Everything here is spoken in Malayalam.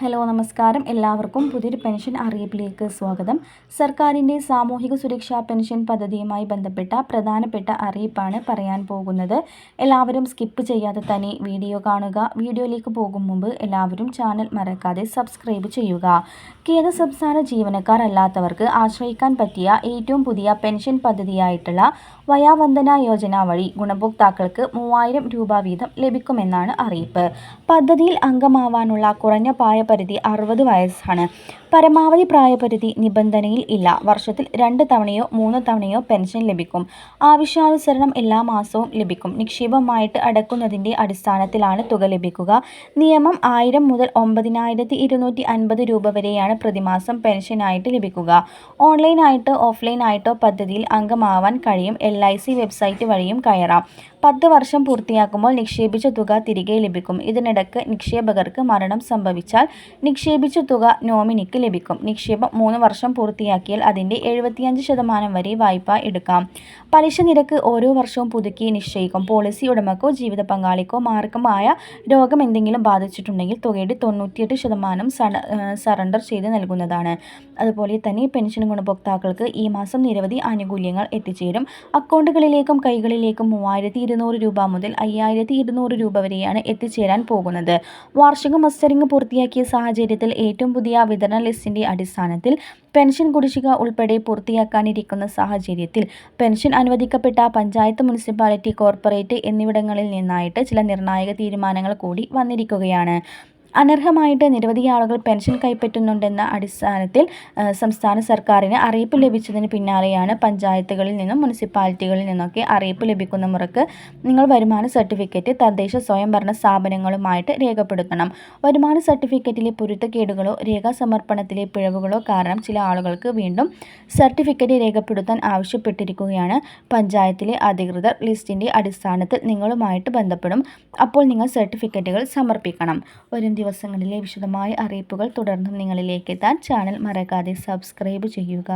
ഹലോ നമസ്കാരം. എല്ലാവർക്കും പുതിയൊരു പെൻഷൻ അറിയിപ്പിലേക്ക് സ്വാഗതം. സർക്കാരിന്റെ സാമൂഹിക സുരക്ഷാ പെൻഷൻ പദ്ധതിയുമായി ബന്ധപ്പെട്ട പ്രധാനപ്പെട്ട അറിയിപ്പാണ് പറയാൻ പോകുന്നത്. എല്ലാവരും സ്കിപ്പ് ചെയ്യാതെ തന്നെ വീഡിയോ കാണുക. വീഡിയോയിലേക്ക് പോകും മുമ്പ് എല്ലാവരും ചാനൽ മറക്കാതെ സബ്സ്ക്രൈബ് ചെയ്യുക. കേന്ദ്ര സംസ്ഥാന ജീവനക്കാർ അല്ലാത്തവർക്ക് ആശ്രയിക്കാൻ പറ്റിയ ഏറ്റവും പുതിയ പെൻഷൻ പദ്ധതിയായിട്ടുള്ള വയാവന്ദന യോജന വഴി ഗുണഭോക്താക്കൾക്ക് മൂവായിരം രൂപ വീതം ലഭിക്കുമെന്നാണ് അറിയിപ്പ്. പദ്ധതിയിൽ അംഗമാവാനുള്ള കുറഞ്ഞ പ്രായ പ്രായപരിധി അറുപത് വയസ്സാണ്. പരമാവധി പ്രായപരിധി നിബന്ധനയിൽ ഇല്ല. വർഷത്തിൽ രണ്ട് തവണയോ മൂന്ന് തവണയോ പെൻഷൻ ലഭിക്കും. ആവശ്യാനുസരണം എല്ലാ മാസവും ലഭിക്കും. നിക്ഷേപമായിട്ട് അടക്കുന്നതിന്റെ അടിസ്ഥാനത്തിലാണ് തുക ലഭിക്കുക. നിയമം ആയിരം മുതൽ ഒമ്പതിനായിരത്തി ഇരുന്നൂറ്റി അൻപത് രൂപ വരെയാണ് പ്രതിമാസം പെൻഷനായിട്ട് ലഭിക്കുക. ഓൺലൈനായിട്ടോ ഓഫ്ലൈനായിട്ടോ പദ്ധതിയിൽ അംഗമാവാൻ കഴിയും. എൽ ഐ സി വെബ്സൈറ്റ് വഴിയും കയറാം. പത്ത് വർഷം പൂർത്തിയാക്കുമ്പോൾ നിക്ഷേപിച്ച തുക തിരികെ ലഭിക്കും. ഇതിനിടയ്ക്ക് നിക്ഷേപകർക്ക് മരണം സംഭവിച്ചാൽ നിക്ഷേപിച്ച തുക നോമിനിക്ക് ലഭിക്കും. നിക്ഷേപം മൂന്ന് വർഷം പൂർത്തിയാക്കിയാൽ അതിന്റെ എഴുപത്തിയഞ്ച് ശതമാനം വരെ വായ്പ എടുക്കാം. പലിശ നിരക്ക് ഓരോ വർഷവും പുതുക്കി നിശ്ചയിക്കും. പോളിസി ഉടമക്കോ ജീവിത പങ്കാളിക്കോ മാർഗമായ രോഗം എന്തെങ്കിലും ബാധിച്ചിട്ടുണ്ടെങ്കിൽ തുകയുടെ തൊണ്ണൂറ്റിയെട്ട് ശതമാനം സറണ്ടർ ചെയ്ത് നൽകുന്നതാണ്. അതുപോലെ തന്നെ പെൻഷൻ ഗുണഭോക്താക്കൾക്ക് ഈ മാസം നിരവധി ആനുകൂല്യങ്ങൾ എത്തിച്ചേരും. അക്കൗണ്ടുകളിലേക്കും കൈകളിലേക്കും മൂവായിരത്തി ഇരുന്നൂറ് രൂപ മുതൽ അയ്യായിരത്തി ഇരുന്നൂറ് രൂപ വരെയാണ് എത്തിച്ചേരാൻ പോകുന്നത്. വാർഷിക മസ്റ്ററിംഗ് പൂർത്തിയാക്കിയ സാഹചര്യത്തിൽ ഏറ്റവും പുതിയ വിതരണ ലിസ്റ്റിന്റെ അടിസ്ഥാനത്തിൽ പെൻഷൻ കുടിശ്ശിക ഉൾപ്പെടെ പൂർത്തിയാക്കാനിരിക്കുന്ന സാഹചര്യത്തിൽ പെൻഷൻ അനുവദിക്കപ്പെട്ട പഞ്ചായത്ത് മുനിസിപ്പാലിറ്റി കോർപ്പറേറ്റ് എന്നിവിടങ്ങളിൽ നിന്നായിട്ട് ചില നിർണായക തീരുമാനങ്ങൾ കൂടി വന്നിരിക്കുകയാണ്. അനർഹമായിട്ട് നിരവധി ആളുകൾ പെൻഷൻ കൈപ്പറ്റുന്നുണ്ടെന്ന അടിസ്ഥാനത്തിൽ സംസ്ഥാന സർക്കാരിന് അറിയിപ്പ് ലഭിച്ചതിന് പിന്നാലെയാണ് പഞ്ചായത്തുകളിൽ നിന്നും മുനിസിപ്പാലിറ്റികളിൽ നിന്നൊക്കെ അറിയിപ്പ് ലഭിക്കുന്ന മുറക്ക് നിങ്ങൾ വരുമാന സർട്ടിഫിക്കറ്റ് തദ്ദേശ സ്വയംഭരണ സ്ഥാപനങ്ങളുമായിട്ട് രേഖപ്പെടുത്തണം. വരുമാന സർട്ടിഫിക്കറ്റിലെ പൊരുത്തക്കേടുകളോ രേഖാസമർപ്പണത്തിലെ പിഴവുകളോ കാരണം ചില ആളുകൾക്ക് വീണ്ടും സർട്ടിഫിക്കറ്റ് രേഖപ്പെടുത്താൻ ആവശ്യപ്പെട്ടിരിക്കുകയാണ്. പഞ്ചായത്തിലെ അധികൃതർ ലിസ്റ്റിന്റെ അടിസ്ഥാനത്തിൽ നിങ്ങളുമായിട്ട് ബന്ധപ്പെടും. അപ്പോൾ നിങ്ങൾ സർട്ടിഫിക്കറ്റുകൾ സമർപ്പിക്കണം. വരും ദിവസങ്ങളിലെ വിശദമായ അറിയിപ്പുകൾ തുടർന്നും നിങ്ങളിലേക്ക് എത്താൻ ചാനൽ മറക്കാതെ സബ്സ്ക്രൈബ് ചെയ്യുക.